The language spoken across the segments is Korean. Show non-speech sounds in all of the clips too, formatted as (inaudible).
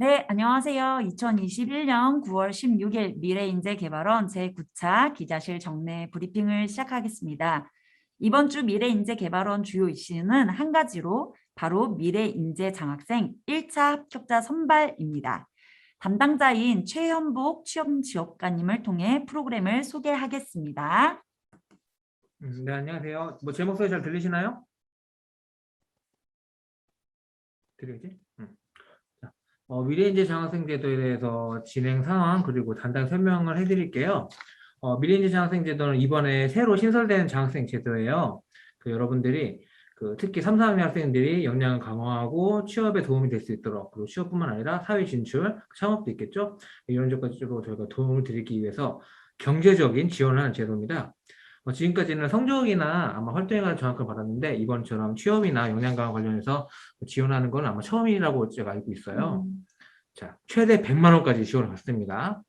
네, 안녕하세요. 2021년 9월 16일 미래인재 개발원 제9차 기자실 정례 브리핑을 시작하겠습니다. 이번 주 미래인재 개발원 주요 이슈는 한 가지로 바로 미래인재 장학생 1차 합격자 선발입니다. 담당자인 최현복 취업지원관님을 통해 프로그램을 소개하겠습니다. 음, 네, 안녕하세요. 뭐 제 목소리 잘 들리시나요? 들리지? 어, 미래인재 장학생 제도에 대해서 진행 상황 그리고 간단히 설명을 해드릴게요. 어, 미래인재 장학생 제도는 이번에 새로 신설된 장학생 제도예요. 그 여러분들이 그 특히 3, 4학년 학생들이 역량을 강화하고 취업에 도움이 될 수 있도록 그리고 취업뿐만 아니라 사회 진출, 창업도 있겠죠. 이런 쪽으로 저희가 도움을 드리기 위해서 경제적인 지원을 하는 제도입니다. 어, 지금까지는 성적이나 아마 활동에 관한 정확을 받았는데 이번처럼 취업이나 역량 강화 관련해서 지원하는 건 아마 처음이라고 제가 알고 있어요. 음, 자, 최대 100만 원까지 지원을 받습니다.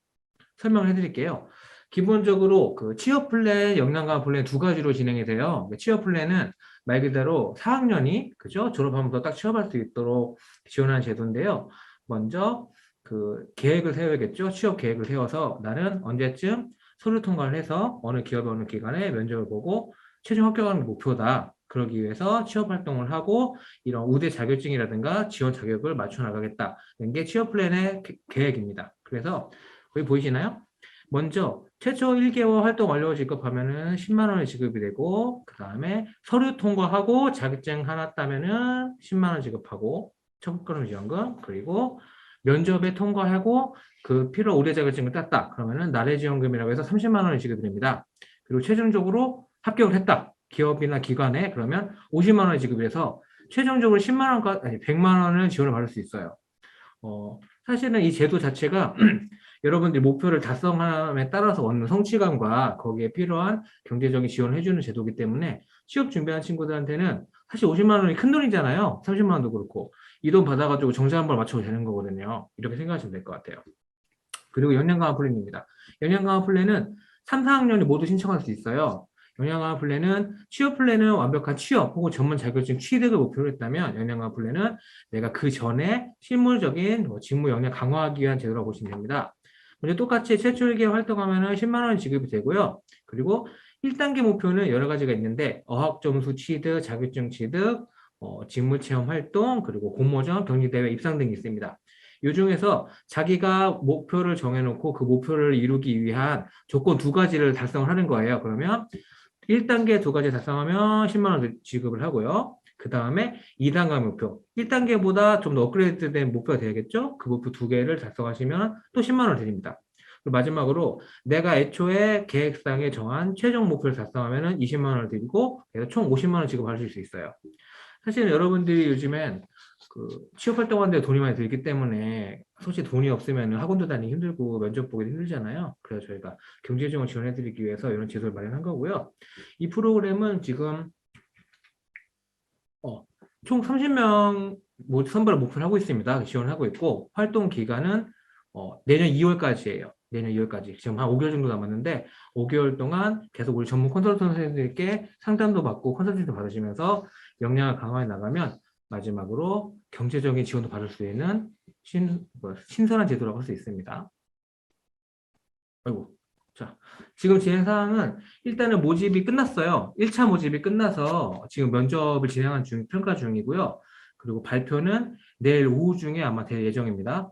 설명을 해드릴게요. 기본적으로 그 취업 플랜, 역량 강화 플랜 두 가지로 진행이 돼요. 그 취업 플랜은 말 그대로 4학년이 그죠 졸업하면서 딱 취업할 수 있도록 지원하는 제도인데요. 먼저 그 계획을 세워야겠죠. 취업 계획을 세워서 나는 언제쯤 서류 통과를 해서 어느 기업에 어느 기관에 면접을 보고 최종 합격하는 게 목표다. 그러기 위해서 취업 활동을 하고 이런 우대 자격증이라든가 지원 자격을 맞춰 나가겠다는 게 취업 플랜의 계- 계획입니다. 그래서 거기 보이시나요? 먼저 최초 1개월 활동 완료 지급하면은 10만 원을 지급이 되고 그 다음에 서류 통과하고 자격증 하나 따면은 10만 원 지급하고 첫걸음 지원금 그리고 면접에 통과하고 그 필요 우대 자격증을 땄다 그러면은 나래 지원금이라고 해서 30만 원을 지급드립니다. 그리고 최종적으로 합격을 했다 기업이나 기관에 그러면 50만 원을 지급을 해서 최종적으로 10만 원까 아니 100만 원을 지원을 받을 수 있어요. 어, 사실은 이 제도 자체가 (clears throat) 여러분들이 목표를 달성함에 따라서 얻는 성취감과 거기에 필요한 경제적인 지원을 해주는 제도이기 때문에 취업 준비하는 친구들한테는 사실 50만 원이 큰 돈이잖아요. 30만 원도 그렇고 이 돈 받아가지고 정시 한번 맞춰도 되는 거거든요. 이렇게 생각하시면 될 것 같아요. 그리고 역량강화 플랜입니다. 역량강화 플랜은 3, 4학년이 모두 신청할 수 있어요. 역량강화 플랜은 취업 플랜은 완벽한 취업 혹은 전문 자격증 취득을 목표로 했다면 역량강화 플랜은 내가 그 전에 실무적인 뭐 직무 역량 강화하기 위한 제도라고 보시면 됩니다. 먼저 똑같이 최초 1개 활동하면 10만 원 지급이 되고요. 그리고 1단계 목표는 여러 가지가 있는데 어학 점수 취득, 자격증 취득, 어, 직무 체험 활동, 그리고 공모전, 경리대회 입상 등이 있습니다. 이 중에서 자기가 목표를 정해놓고 그 목표를 이루기 위한 조건 두 가지를 달성을 하는 거예요. 그러면 1단계 두 가지 달성하면 10만 원 지급을 하고요. 그 다음에 2단계 목표. 1단계보다 좀 더 업그레이드된 목표가 되겠죠? 그 목표 두 개를 달성하시면 또 10만 원을 드립니다. 그리고 마지막으로 내가 애초에 계획상에 정한 최종 목표를 달성하면 20만 원을 드리고 그래서 총 50만 원 지급하실 수 있어요. 사실은 여러분들이 요즘엔 그 취업 활동하는데 돈이 많이 들기 때문에 솔직히 돈이 없으면 학원도 다니기 힘들고 면접 보기 힘들잖아요. 그래서 저희가 경제적으로 지원해드리기 위해서 이런 제도를 마련한 거고요. 이 프로그램은 지금 어, 총 30명 선발을 목표로 하고 있습니다. 지원을 하고 있고 활동 기간은 어, 내년 2월까지예요. 내년 2월까지. 지금 한 5개월 정도 남았는데 5개월 동안 계속 우리 전문 컨설턴트 선생님들께 상담도 받고 컨설팅도 받으시면서 역량을 강화해 나가면 마지막으로 경제적인 지원도 받을 수 있는 신, 뭐, 신선한 제도라고 할 수 있습니다. 아이고. 자, 지금 진행 사항은 일단은 모집이 끝났어요. 1차 모집이 끝나서 지금 면접을 진행한 중, 평가 중이고요. 그리고 발표는 내일 오후 중에 아마 될 예정입니다.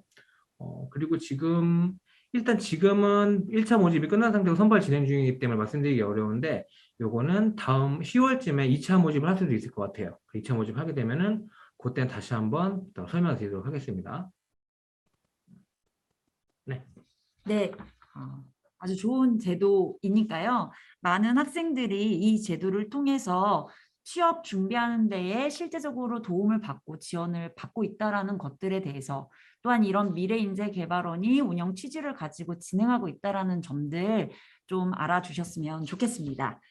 어, 그리고 지금, 일단 지금은 1차 모집이 끝난 상태로 선발 진행 중이기 때문에 말씀드리기 어려운데, 요거는 다음 10월쯤에 2차 모집을 할 수도 있을 것 같아요. 그 2차 모집 하게 되면은, 그때 다시 한번 더 설명을 드리도록 하겠습니다. 네, 어, 아주 좋은 제도이니까요. 많은 학생들이 이 제도를 통해서 취업 준비하는 데에 실제적으로 도움을 받고 지원을 받고 있다라는 것들에 대해서 또한 이런 미래인재개발원이 운영 취지를 가지고 진행하고 있다라는 점들 좀 알아주셨으면 좋겠습니다.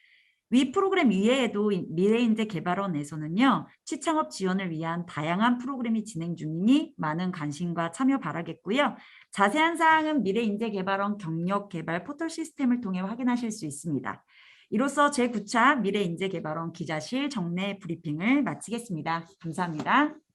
위 프로그램 이외에도 이 미래인재 개발원에서는요. 취창업 지원을 위한 다양한 프로그램이 진행 중이니 많은 관심과 참여 바라겠고요. 자세한 사항은 미래인재개발원 경력개발 포털 시스템을 통해 확인하실 수 있습니다. 이로써 제9차 미래인재개발원 기자실 정례 브리핑을 마치겠습니다. 감사합니다.